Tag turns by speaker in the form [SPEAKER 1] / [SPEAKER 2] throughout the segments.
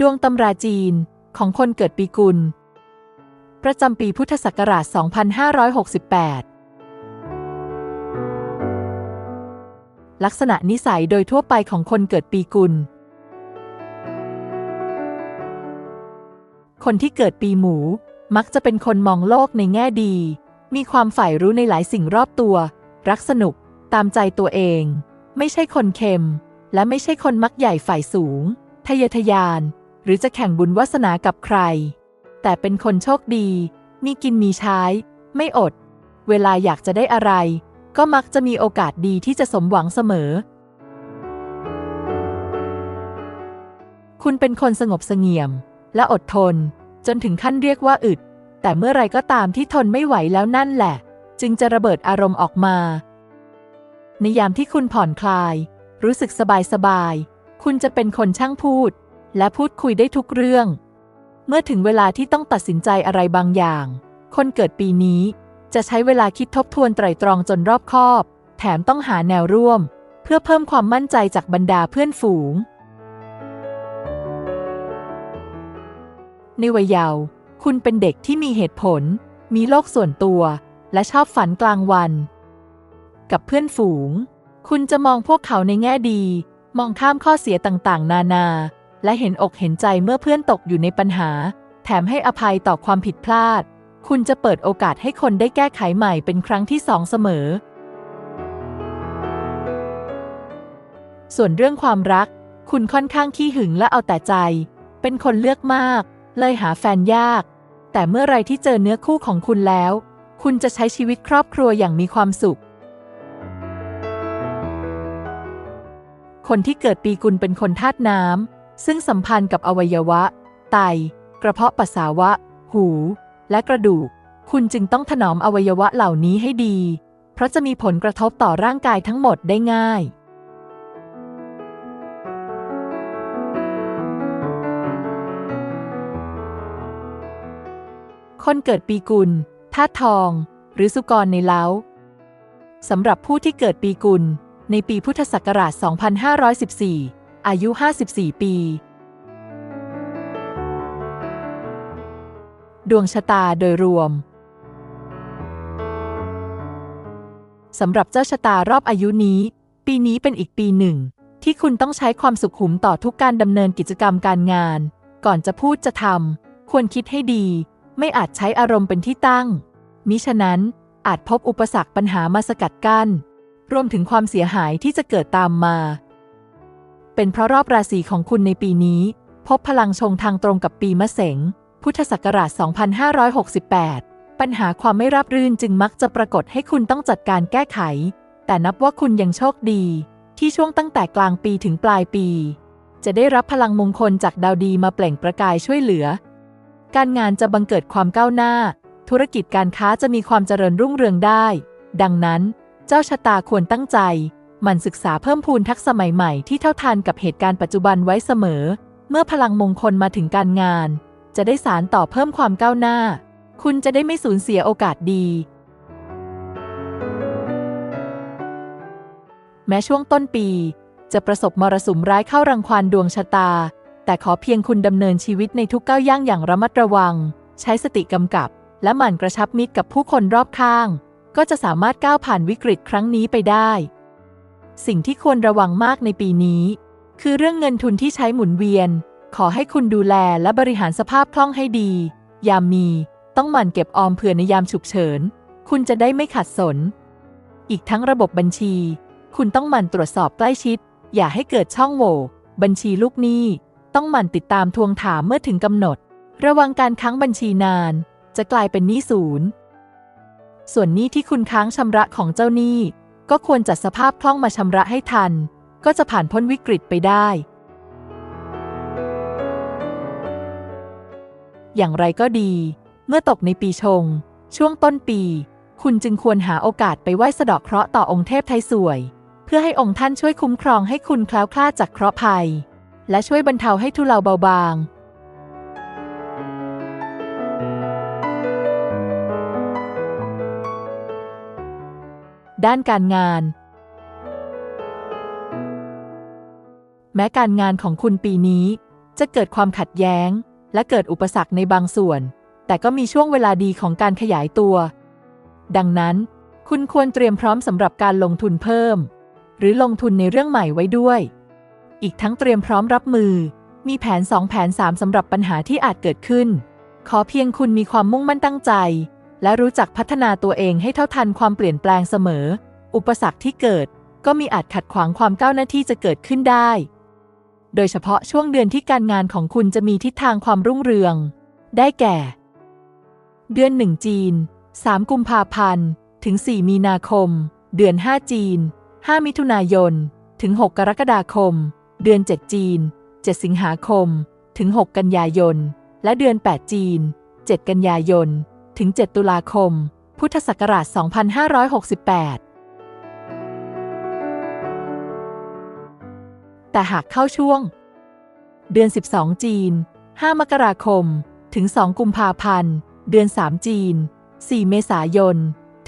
[SPEAKER 1] ดวงตำราจีนของคนเกิดปีกุล ประจำปีพุทธศักราช 2568 ลักษณะนิสัยโดยทั่วไปของคนเกิดปีกุล คนที่เกิดปีหมู มักจะเป็นคนมองโลกในแง่ดี มีความใฝ่รู้ในหลายสิ่งรอบตัว รักสนุก ตามใจตัวเอง ไม่ใช่คนเค็ม และไม่ใช่คนมักใหญ่ฝ่ายสูง ทะเยอทะยาน หรือจะแข่งบุญวาสนากับใคร แต่เป็นคนโชคดี มีกินมีใช้ ไม่อด เวลาอยากจะได้อะไร ก็มักจะมีโอกาสดีที่จะสมหวังเสมอ คุณเป็นคนสงบเสงี่ยม และอดทน จนถึงขั้นเรียกว่าอึด แต่เมื่อไรก็ตามที่ทนไม่ไหวแล้วนั่นแหละ จึงจะระเบิดอารมณ์ออกมา ในยามที่คุณผ่อนคลาย รู้สึกสบายสบาย คุณจะเป็นคนช่างพูด และพูดคุยได้ทุกเรื่อง เมื่อถึงเวลาที่ต้องตัดสินใจอะไรบางอย่าง คนเกิดปีนี้ จะใช้เวลาคิดทบทวนไตรตรองจนรอบคอบ แถมต้องหาแนวร่วม เพื่อเพิ่มความมั่นใจจากบรรดาเพื่อนฝูง ในวัยเยาว์คุณเป็นเด็กที่มีเหตุผล มีโลกส่วนตัว และชอบฝันกลางวัน กับเพื่อนฝูง คุณจะมองพวกเขาในแง่ดี มองข้ามข้อเสียต่างๆ นานา และเห็นอกเห็นใจเมื่อเพื่อนตกอยู่ในปัญหา แถมให้อภัยต่อความผิดพลาด คุณจะเปิดโอกาสให้คนได้แก้ไขใหม่เป็นครั้งที่สองเสมอ ส่วนเรื่องความรัก คุณค่อนข้างขี้หึงและเอาแต่ใจ เป็นคนเลือกมาก เลยหาแฟนยาก แต่เมื่อไรที่เจอเนื้อคู่ของคุณแล้ว คุณจะใช้ชีวิตครอบครัวอย่างมีความสุขคนที่เกิดปีกุลเป็นคนธาตุน้ำ ซึ่งสัมพันธ์กับอวัยวะ ไต กระเพาะปัสสาวะ หู และกระดูก คุณจึงต้องถนอมอวัยวะเหล่านี้ให้ดี เพราะจะมีผลกระทบต่อร่างกายทั้งหมดได้ง่าย คนเกิดปีกุลธาตุทอง หรือสุกรในเล้าสำหรับผู้ที่เกิดปีกุล ในปีพุทธศักราช 2514 อายุ 54 ปี ดวงชะตาโดยรวม สำหรับเจ้าชะตารอบอายุนี้ ปีนี้เป็นอีกปีหนึ่ง ที่คุณต้องใช้ความสุขุมต่อทุกการดำเนินกิจกรรมการงาน ก่อนจะพูดจะทำควรคิดให้ดี ไม่อาจใช้อารมณ์เป็นที่ตั้ง มิฉะนั้นอาจพบอุปสรรคปัญหามาสกัดกั้น รวมถึงความเสียหายที่จะเกิดตามมา เป็นเพราะรอบราศีของคุณในปีนี้ พบพลังชงทางตรงกับปีมะเสง พุทธศักราช 2568 ปัญหาความไม่ราบรื่นจึงมักจะปรากฏให้คุณต้องจัดการแก้ไข แต่นับว่าคุณยังโชคดี ที่ช่วงตั้งแต่กลางปีถึงปลายปี จะได้รับพลังมงคลจากดาวดีมาเปล่งประกายช่วยเหลือ การงานจะบังเกิดความก้าวหน้า ธุรกิจการค้าจะมีความเจริญรุ่งเรืองได้ ดังนั้น เจ้าชะตาควรตั้งใจ มันศึกษาเพิ่มพูนทักษะใหม่ๆ ที่เท่าทันกับเหตุการณ์ปัจจุบันไว้เสมอ เมื่อพลังมงคลมาถึงการงาน จะได้สารต่อเพิ่มความก้าวหน้า คุณจะได้ไม่สูญเสียโอกาสดี แม้ช่วงต้นปี จะประสบมรสุมร้ายเข้ารังควานดวงชะตา แต่ขอเพียงคุณดำเนินชีวิตในทุกก้าวย่างอย่างระมัดระวัง ใช้สติกำกับ และหมั่นกระชับมิตรกับผู้คนรอบข้าง ก็จะสามารถก้าวผ่านวิกฤตครั้งนี้ไปได้ สิ่งที่ควรระวังมากในปีนี้ คือเรื่องเงินทุนที่ใช้หมุนเวียน ขอให้คุณดูแลและบริหารสภาพคล่องให้ดี ยามมี ต้องหมั่นเก็บออมเผื่อในยามฉุกเฉิน คุณจะได้ไม่ขัดสน อีกทั้งระบบบัญชี คุณต้องหมั่นตรวจสอบใกล้ชิด อย่าให้เกิดช่องโหว่บัญชีลูกหนี้ ต้องหมั่นติดตามทวงถามเมื่อถึงกำหนด ระวังการค้างบัญชีนาน จะกลายเป็นหนี้ศูนย์ส่วนหนี้ที่คุณค้างชำระของเจ้าหนี้ ก็ควรจัดสภาพคล่องมาชำระให้ทัน ก็จะผ่านพ้นวิกฤตไปได้ อย่างไรก็ดี เมื่อตกในปีชง ช่วงต้นปี คุณจึงควรหาโอกาสไปไหว้สะดาะเคราะห์ต่อองค์เทพไทยสวย เพื่อให้องค์ท่านช่วยคุ้มครองให้คุณแคล้วคลาดจากเคราะห์ภัย และช่วยบรรเทาให้ทุเลาเบาบาง ด้านการงาน แม้การงานของคุณปีนี้ จะเกิดความขัดแย้ง และเกิดอุปสรรคในบางส่วน แต่ก็มีช่วงเวลาดีของการขยายตัว ดังนั้น คุณควรเตรียมพร้อมสำหรับการลงทุนเพิ่ม หรือลงทุนในเรื่องใหม่ไว้ด้วย อีกทั้งเตรียมพร้อมรับมือ มีแผน 2 แผน 3สำหรับปัญหาที่อาจเกิดขึ้น ขอเพียงคุณมีความมุ่งมั่นตั้งใจ และรู้จักพัฒนาตัวเองให้เท่าทันความเปลี่ยนแปลงเสมอ อุปสรรคที่เกิด ก็มีอาจขัดขวางความก้าวหน้าที่จะเกิดขึ้นได้ โดยเฉพาะช่วงเดือนที่การงานของคุณจะมีทิศทางความรุ่งเรือง ได้แก่ เดือน 1 จีน 3 กุมภาพันธ์ ถึง 4 มีนาคม เดือน 5 จีน 5 มิถุนายน ถึง 6 กรกฎาคม เดือน 7 จีน 7 สิงหาคม ถึง 6 กันยายน และเดือน 8 จีน 7 กันยายน ถึง 7 ตุลาคม พุทธศักราช 2568แต่หากเข้าช่วง เดือน 12 จีน 5 มกราคม ถึง 2 กุมภาพันธ์ เดือน 3 จีน 4 เมษายน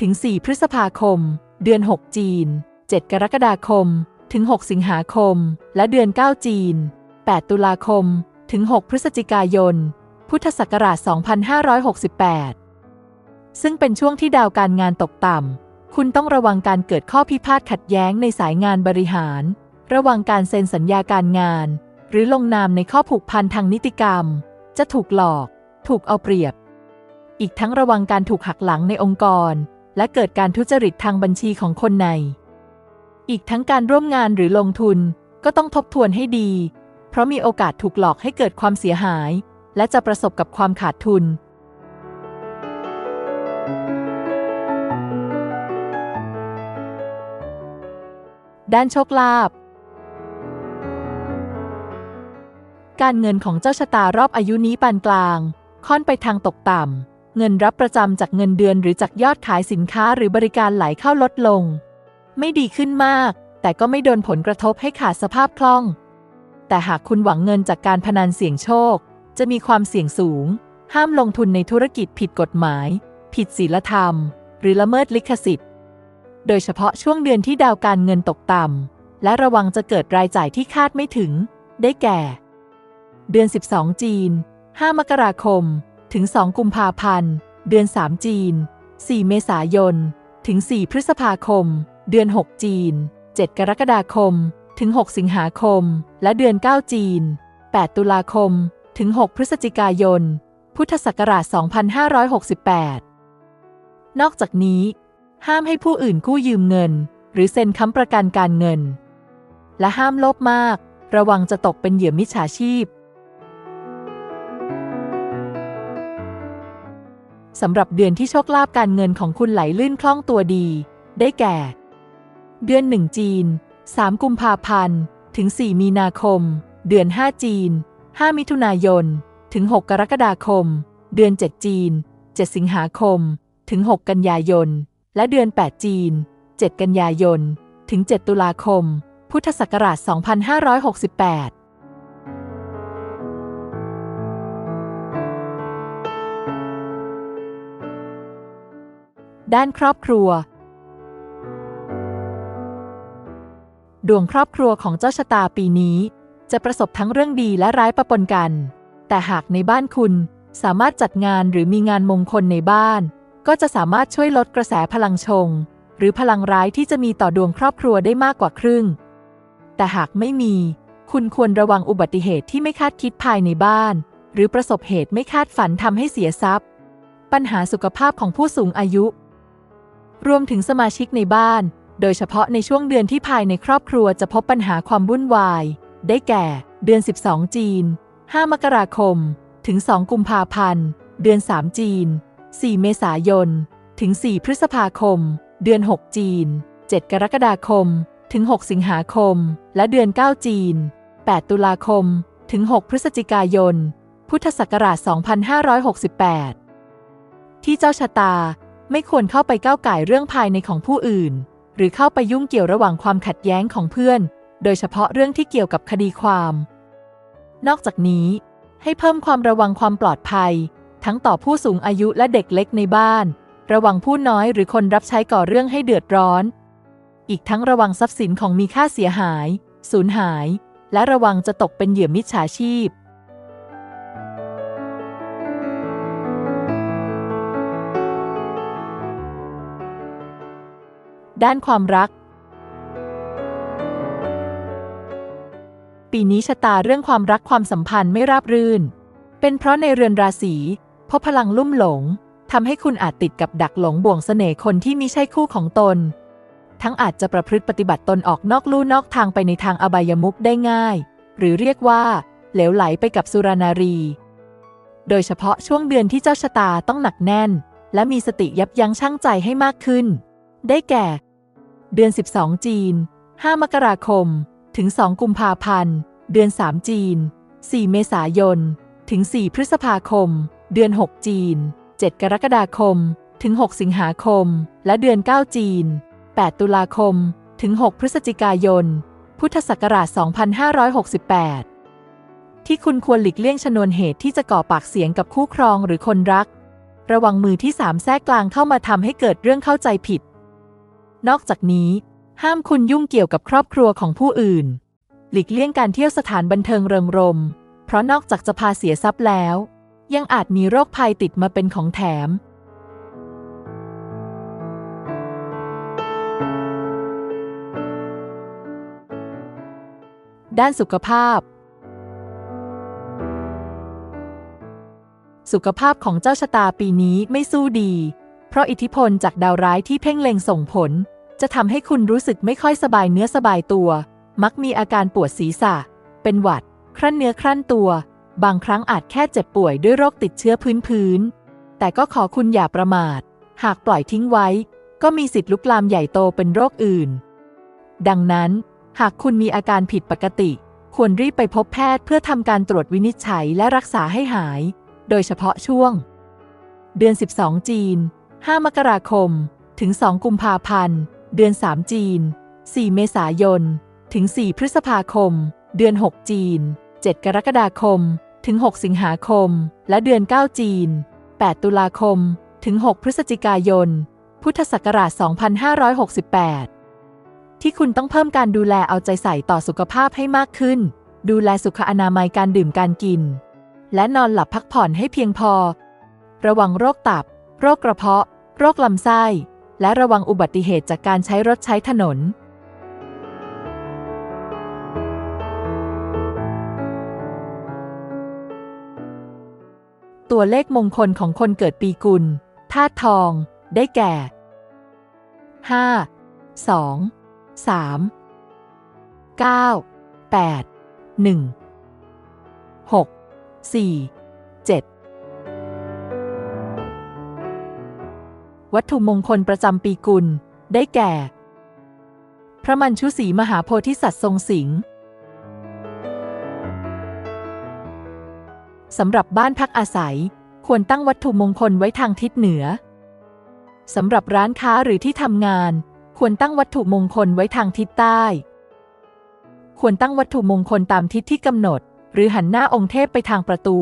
[SPEAKER 1] ถึง 4 พฤษภาคม เดือน 6 จีน 7 กรกฎาคม ถึง 6 สิงหาคม และเดือน 9 จีน 8 ตุลาคม ถึง 6 พฤศจิกายน พุทธศักราช 2568 ซึ่งเป็นช่วงที่ดาวการงานตกต่ำ คุณต้องระวังการเกิดข้อพิพาทขัดแย้งในสายงานบริหาร ระวังการเซ็นสัญญาการงาน หรือลงนามในข้อผูกพันทางนิติกรรม จะถูกหลอก ถูกเอาเปรียบ อีกทั้งระวังการถูกหักหลังในองค์กร และเกิดการทุจริตทางบัญชีของคนใน อีกทั้งการร่วมงานหรือลงทุนก็ต้องทบทวนให้ดี เพราะมีโอกาสถูกหลอกให้เกิดความเสียหาย และจะประสบกับความขาดทุน ด้านโชคลาภการเงินของเจ้าชะตารอบอายุนี้ปานกลาง ค่อนไปทางตกต่ำ เงินรับประจำจากเงินเดือนหรือจากยอดขายสินค้าหรือบริการไหลเข้าลดลง ไม่ดีขึ้นมาก แต่ก็ไม่โดนผลกระทบให้ขาดสภาพคล่อง แต่หากคุณหวังเงินจากการพนันเสี่ยงโชค จะมีความเสี่ยงสูง ห้ามลงทุนในธุรกิจผิดกฎหมาย ผิดศีลธรรม หรือละเมิดลิขสิทธิ์ โดยเฉพาะช่วงเดือนที่ดาวการเงินตกต่ำ และระวังจะเกิดรายจ่ายที่คาดไม่ถึง ได้แก่ เดือน 12 จีน 5 มกราคม ถึง 2 กุมภาพันธ์ เดือน 3 จีน 4 เมษายน ถึง 4 พฤษภาคม เดือน 6 จีน 7 กรกฎาคม ถึง 6 สิงหาคม และเดือน 9 จีน 8 ตุลาคม ถึง 6 พฤศจิกายน พุทธศักราช 2568 นอกจากนี้ ห้ามให้ผู้อื่นกู้ยืมเงิน หรือเซ็นค้ำประกันการเงิน และห้ามโลภมาก ระวังจะตกเป็นเหยื่อมิจฉาชีพสำหรับเดือนที่โชคลาภการเงินของคุณไหลลื่นคล่องตัวดี ได้แก่ เดือน 1 จีน 3 กุมภาพันธ์ ถึง 4 มีนาคม เดือน 5 จีน 5 มิถุนายน ถึง 6 กรกฎาคม เดือน 7 จีน 7 สิงหาคม ถึง 6 กันยายน และเดือน 8 จีน 7 กันยายน ถึง 7 ตุลาคม พุทธศักราช 2568ด้านครอบครัว ดวงครอบครัวของเจ้าชะตาปีนี้ จะประสบทั้งเรื่องดีและร้ายปะปนกัน แต่หากในบ้านคุณสามารถจัดงานหรือมีงานมงคลในบ้าน ก็จะสามารถช่วยลดกระแสพลังชง หรือพลังร้ายที่จะมีต่อดวงครอบครัวได้มากกว่าครึ่ง แต่หากไม่มี คุณควรระวังอุบัติเหตุที่ไม่คาดคิดภายในบ้าน หรือประสบเหตุไม่คาดฝันทำให้เสียทรัพย์ ปัญหาสุขภาพของผู้สูงอายุ รวมถึงสมาชิกในบ้าน โดยเฉพาะในช่วงเดือนที่ภายในครอบครัวจะพบปัญหาความวุ่นวาย ได้แก่ เดือน 12 จีน 5 มกราคม ถึง 2 กุมภาพันธ์ เดือน 3 จีน 4 เมษายน ถึง 4 พฤษภาคม เดือน 6 จีน 7 กรกฎาคม ถึง 6 สิงหาคม และเดือน 9 จีน 8 ตุลาคม ถึง 6 พฤศจิกายน พุทธศักราช 2568 ที่เจ้าชะตาไม่ควรเข้าไปก้าวไก่เรื่องภายในของผู้อื่น หรือเข้าไปยุ่งเกี่ยวระหว่างความขัดแย้งของเพื่อน โดยเฉพาะเรื่องที่เกี่ยวกับคดีความ นอกจากนี้ ให้เพิ่มความระวังความปลอดภัย ทั้งต่อผู้สูงอายุและเด็กเล็กในบ้าน ระวังผู้น้อยหรือคนรับใช้ก่อเรื่องให้เดือดร้อน อีกทั้งระวังทรัพย์สินของมีค่าเสียหาย สูญหาย และระวังจะตกเป็นเหยื่อมิจฉาชีพด้านความรัก ปีนี้ชะตาเรื่องความรักความสัมพันธ์ไม่ราบรื่น เป็นเพราะในเรือนราศี ราะพลังลุ่มหลงทำให้คุณอาจติดกับดักหลงบ่วงเสน่ห์คนที่มิใช่คู่ของตน ทั้งอาจจะประพฤติปฏิบัติตนออกนอกลู่นอกทางไปในทางอบายมุขได้ง่าย หรือเรียกว่า เหลวไหลไปกับสุรานารี โดยเฉพาะช่วงเดือนที่เจ้าชะตาต้องหนักแน่น และมีสติยับยั้งชั่งใจให้มากขึ้น ได้แก่ เดือน 12 จีน 5 มกราคม ถึง 2 กุมภาพันธ์ เดือน 3 จีน 4 เมษายน ถึง 4 พฤษภาคม เดือน 6 จีน 7 กรกฎาคม ถึง 6 สิงหาคม และเดือน 9 จีน 8 ตุลาคม ถึง 6 พฤศจิกายน พุทธศักราช 2568 ที่คุณควรหลีกเลี่ยงชนวนเหตุที่จะก่อปากเสียงกับคู่ครองหรือคนรัก ระวังมือที่สามแทรกกลางเข้ามาทำให้เกิดเรื่องเข้าใจผิด นอกจากนี้ ห้ามคุณยุ่งเกี่ยวกับครอบครัวของผู้อื่น หลีกเลี่ยงการเที่ยวสถานบันเทิงเริงรม เพราะนอกจากจะพาเสียทรัพย์แล้ว ยังอาจมีโรคภัยติดมาเป็นของแถม ด้านสุขภาพ สุขภาพของเจ้าชะตาปีนี้ไม่สู้ดี เพราะอิทธิพลจากดาวร้ายที่เพ่งเล็งส่งผล จะทำให้คุณรู้สึกไม่ค่อยสบายเนื้อสบายตัว มักมีอาการปวดศีรษะ เป็นหวัด ครั่นเนื้อครั่นตัว บางครั้งอาจแค่เจ็บป่วยด้วยโรคติดเชื้อพื้นพื้นแต่ก็ขอคุณอย่าประมาท หากปล่อยทิ้งไว้ ก็มีสิทธิ์ลุกลามใหญ่โตเป็นโรคอื่น ดังนั้น หากคุณมีอาการผิดปกติ ควรรีบไปพบแพทย์เพื่อทำการตรวจวินิจฉัยและรักษาให้หาย โดยเฉพาะช่วง เดือน 12 จีน 5 มกราคม ถึง 2 กุมภาพันธ์ เดือน 3 จีน 4 เมษายน ถึง 4 พฤษภาคม เดือน 6 จีน 7 กรกฎาคม ถึง 6 สิงหาคม และเดือน 9 จีน 8 ตุลาคม ถึง 6 พฤศจิกายน พุทธศักราช 2568 ที่คุณต้องเพิ่มการดูแลเอาใจใส่ต่อสุขภาพให้มากขึ้น ดูแลสุขอนามัยการดื่มการกิน และนอนหลับพักผ่อนให้เพียงพอ ระวังโรคตับ โรคกระเพาะ โรคลำไส้ และระวังอุบัติเหตุจากการใช้รถใช้ถนน ตัวเลขมงคลของคนเกิดปีกุลธาตุทอง ได้แก่ 5 2 3 9 8 1 6 4 7 วัตถุมงคลประจำปีกุล ได้แก่ พระมัญชุสีมหาโพธิสัตว์ทรงสิงห์ สำหรับบ้านพักอาศัย ควรตั้งวัตถุมงคลไว้ทางทิศเหนือ สำหรับร้านค้าหรือที่ทำงาน ควรตั้งวัตถุมงคลไว้ทางทิศใต้ ควรตั้งวัตถุมงคลตามทิศที่กำหนด หรือหันหน้าองค์เทพไปทางประตู